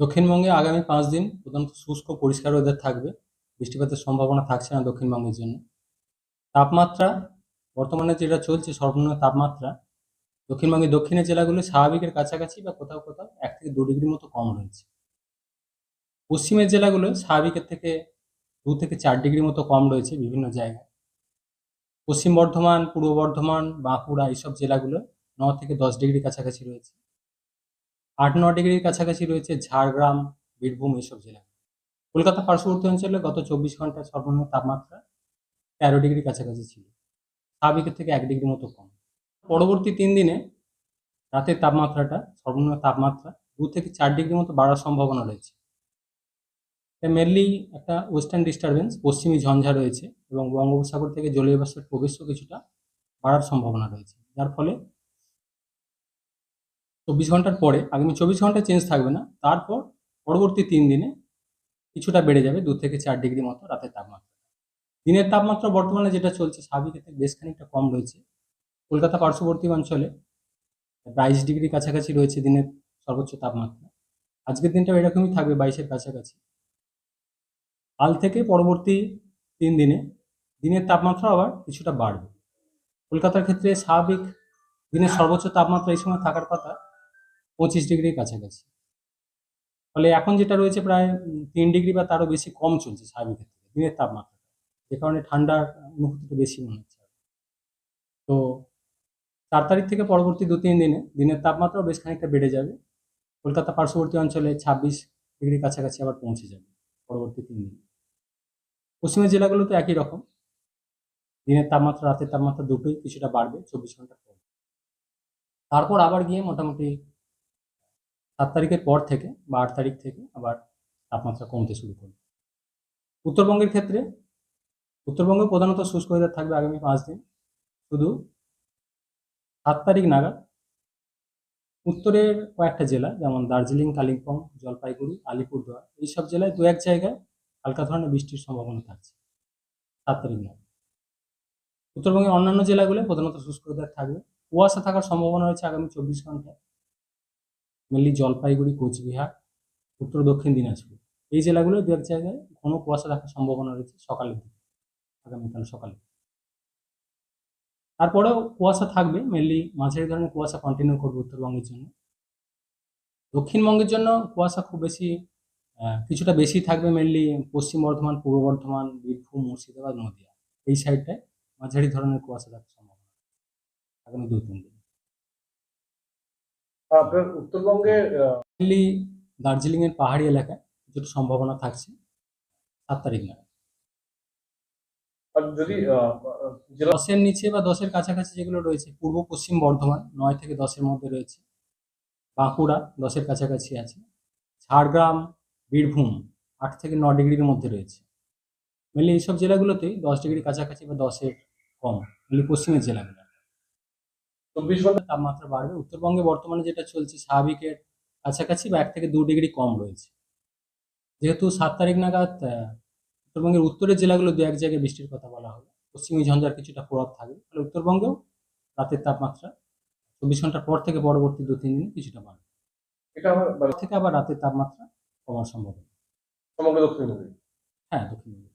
দক্ষিণবঙ্গে আগামী পাঁচ দিন প্রধানত শুষ্ক পরিষ্কার ওয়েদার থাকবে। বৃষ্টিপাতের সম্ভাবনা থাকছে না দক্ষিণবঙ্গের জন্য। তাপমাত্রা, বর্তমানে যেটা চলছে সর্বনিম্ন তাপমাত্রা, দক্ষিণবঙ্গের দক্ষিণের জেলাগুলো স্বাভাবিকের কাছাকাছি বা কোথাও কোথাও এক থেকে দু ডিগ্রি মতো কম রয়েছে। পশ্চিমের জেলাগুলো স্বাভাবিকের থেকে দু থেকে চার ডিগ্রি মতো কম রয়েছে বিভিন্ন জায়গায়। পশ্চিম বর্ধমান, পূর্ব বর্ধমান, বাঁকুড়া এইসব জেলাগুলো ন থেকে দশ ডিগ্রি কাছাকাছি রয়েছে। আট ন ডিগ্রির কাছাকাছি রয়েছে ঝাড়গ্রাম, বীরভূম এইসব জেলা। কলকাতা পার্শ্ববর্তী অঞ্চলে গত চব্বিশ ঘন্টায় সর্বনিম্ন তাপমাত্রা তেরো ডিগ্রির কাছাকাছি ছিল। স্বাভাবিকের থেকে এক ডিগ্রি মতো কম। পরবর্তী তিন দিনে রাতের তাপমাত্রাটা, সর্বনিম্ন তাপমাত্রা দু থেকে চার ডিগ্রি মতো বাড়ার সম্ভাবনা রয়েছে। মেনলি একটা ওয়েস্টার্ন ডিস্টারবেন্স পশ্চিমী ঝঞ্ঝা রয়েছে এবং বঙ্গোপসাগর থেকে জলীয় বাষ্পের প্রবেশও কিছুটা বাড়ার সম্ভাবনা রয়েছে। যার ফলে চব্বিশ ঘণ্টার পরে, আগামী চব্বিশ ঘণ্টা চেঞ্জ থাকবে না, তারপর পরবর্তী তিন দিনে কিছুটা বেড়ে যাবে, দু থেকে চার ডিগ্রি মতো রাতের তাপমাত্রা। দিনের তাপমাত্রা বর্তমানে যেটা চলছে স্বাভাবিকের থেকে বেশ খানিকটা কম রয়েছে। কলকাতা পার্শ্ববর্তী অঞ্চলে বাইশ ডিগ্রি কাছাকাছি রয়েছে দিনের সর্বোচ্চ তাপমাত্রা। আজকের দিনটাও এরকমই থাকবে, বাইশের কাছাকাছি। কাল থেকে পরবর্তী তিন দিনে দিনের তাপমাত্রা আবার কিছুটা বাড়বে। কলকাতার ক্ষেত্রে স্বাভাবিক দিনের সর্বোচ্চ তাপমাত্রা এই সময় থাকার কথা পঁচিশ ডিগ্রির কাছাকাছি। ফলে এখন যেটা রয়েছে প্রায় তিন ডিগ্রি বা তারও বেশি কম চলছে স্বাভাবিকের থেকে, দিনের তাপমাত্রা। যে কারণে ঠান্ডার অনুভূতিটা বেশি মনে হচ্ছে। তো চার তারিখ থেকে পরবর্তী দু তিন দিনে দিনের তাপমাত্রাও বেশ খানিকটা বেড়ে যাবে। কলকাতা পার্শ্ববর্তী অঞ্চলে ছাব্বিশ ডিগ্রির কাছাকাছি আবার পৌঁছে যাবে পরবর্তী তিন দিনে। পশ্চিমের জেলাগুলোতে একই রকম। দিনের তাপমাত্রা, রাতের তাপমাত্রা দুটোই কিছুটা বাড়বে, চব্বিশ ঘণ্টার পর তারপর আবার গিয়ে মোটামুটি সাত তারিখের পর থেকে বা আট তারিখ থেকে আবার তাপমাত্রা কমতে শুরু করবে। উত্তরবঙ্গের ক্ষেত্রে উত্তরবঙ্গে প্রধানত শুষ্ক ওয়েদার থাকবে আগামী পাঁচ দিন। শুধু সাত তারিখ নাগাদ উত্তরের কয়েকটা জেলা, যেমন দার্জিলিং, কালিম্পং, জলপাইগুড়ি, আলিপুরদুয়ার, এইসব জেলায় দু এক জায়গায় হালকা ধরনের বৃষ্টির সম্ভাবনা থাকছে। সাত তারিখ নাগাদ। উত্তরবঙ্গের অন্যান্য জেলাগুলো প্রধানত শুষ্ক ওয়েদার থাকবে। কুয়াশা থাকার সম্ভাবনা রয়েছে আগামী চব্বিশ ঘন্টায়। মেনলি জলপাইগুড়ি, কোচবিহার, উত্তর, দক্ষিণ দিনাজপুর। এই জেলাগুলো দু এক জায়গায় ঘন কুয়াশা থাকার সম্ভাবনা রয়েছে সকালের দিকে আগামীকাল সকালে। তারপরেও কুয়াশা থাকবে মেনলি মাঝারি ধরনের কুয়াশা কন্টিনিউ করবে উত্তরবঙ্গের জন্য। দক্ষিণবঙ্গের জন্য কুয়াশা খুব বেশি কিছুটা বেশি থাকবে মেনলি পশ্চিম বর্ধমান, পূর্ব বর্ধমান, বীরভূম, মুর্শিদাবাদ, নদিয়া। এই সাইডটায় মাঝারি ধরনের কুয়াশা থাকার সম্ভাবনা। আগামী দু তিন দিন। আপনার উত্তরবঙ্গে মেনলি দার্জিলিং এর পাহাড়ি এলাকায় কিছুটা সম্ভাবনা থাকছে সাত তারিখ নাগাদ। আর যদি দশের নিচে বা দশের কাছাকাছি যেগুলো রয়েছে পূর্ব পশ্চিম বর্ধমান নয় থেকে দশের মধ্যে রয়েছে। বাঁকুড়া দশের কাছাকাছি আছে। ঝাড়গ্রাম বীরভূম আট থেকে ন ডিগ্রির মধ্যে রয়েছে। মেনলি এইসব জেলাগুলোতেই দশ ডিগ্রি কাছাকাছি বা দশের কম মেনলি পশ্চিমের জেলাগুলো। চব্বিশ ঘণ্টা তাপমাত্রা বাড়বে। উত্তরবঙ্গে বর্তমানে যেটা চলছে স্বাভাবিকের কাছাকাছি বা এক থেকে দু ডিগ্রি কম রয়েছে। যেহেতু সাত তারিখ নাগাদ উত্তরবঙ্গের উত্তরের জেলাগুলো দু এক জায়গায় বৃষ্টির কথা বলা হলো। পশ্চিমী ঝঞ্ঝার কিছুটা প্রভাব থাকবে। তাহলে উত্তরবঙ্গেও রাতের তাপমাত্রা চব্বিশ ঘণ্টার পর থেকে পরবর্তী দু তিন দিন কিছুটা বাড়বে। এটা মানে থেকে আবার রাতের তাপমাত্রা কমার সম্ভাবনা। সমগ্র দক্ষিণবঙ্গে? হ্যাঁ দক্ষিণবঙ্গে।